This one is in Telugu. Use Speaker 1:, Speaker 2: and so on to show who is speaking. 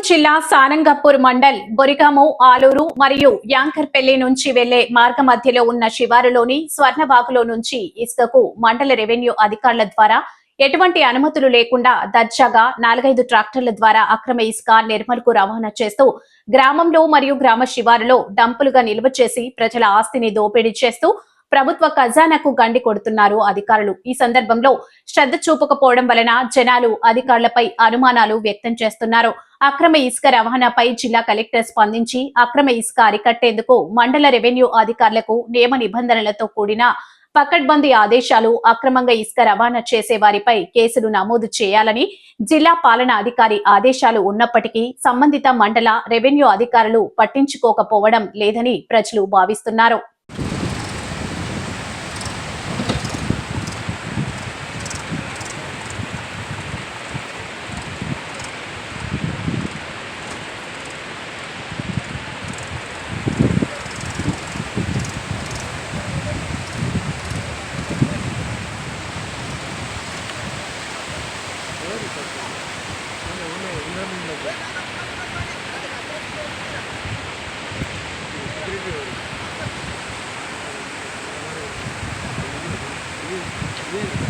Speaker 1: జిల్లా సారంగపూర్ మండల్ బొరిగాము ఆలూరు మరియు యాంకర్పల్లి నుంచి వెళ్ళే మార్గ మధ్యలో ఉన్న శివారులోని స్వర్ణవాగులో నుంచి ఇసుకకు మండల రెవెన్యూ అధికారుల ద్వారా ఎటువంటి అనుమతులు లేకుండా దర్జాగా నాలుగైదు ట్రాక్టర్ల ద్వారా అక్రమ ఇసుక నిర్మల్కు రవాణా చేస్తూ గ్రామంలో మరియు గ్రామ శివారులో డంపులుగా నిల్వ చేసి ప్రజల ఆస్తిని దోపిడీ చేస్తూ ప్రభుత్వ ఖజానాకు గండి కొడుతున్నారు అధికారులు. ఈ సందర్భంలో శ్రద్ధ చూపకపోవడం వలన జనాలు అధికారులపై అనుమానాలు వ్యక్తం చేస్తున్నారు. అక్రమ ఇసుక రవాణాపై జిల్లా కలెక్టర్ స్పందించి అక్రమ ఇసుక అరికట్టేందుకు మండల రెవెన్యూ అధికారులకు నియమ నిబంధనలతో కూడిన పకడ్బందీ ఆదేశాలు అక్రమంగా ఇసుక రవాణా చేసే వారిపై కేసులు నమోదు చేయాలని జిల్లా పాలనా అధికారి ఆదేశాలు ఉన్నప్పటికీ సంబంధిత మండల రెవెన్యూ అధికారులు పట్టించుకోకపోవడం లేదని ప్రజలు భావిస్తున్నారు. namin nag Yeah.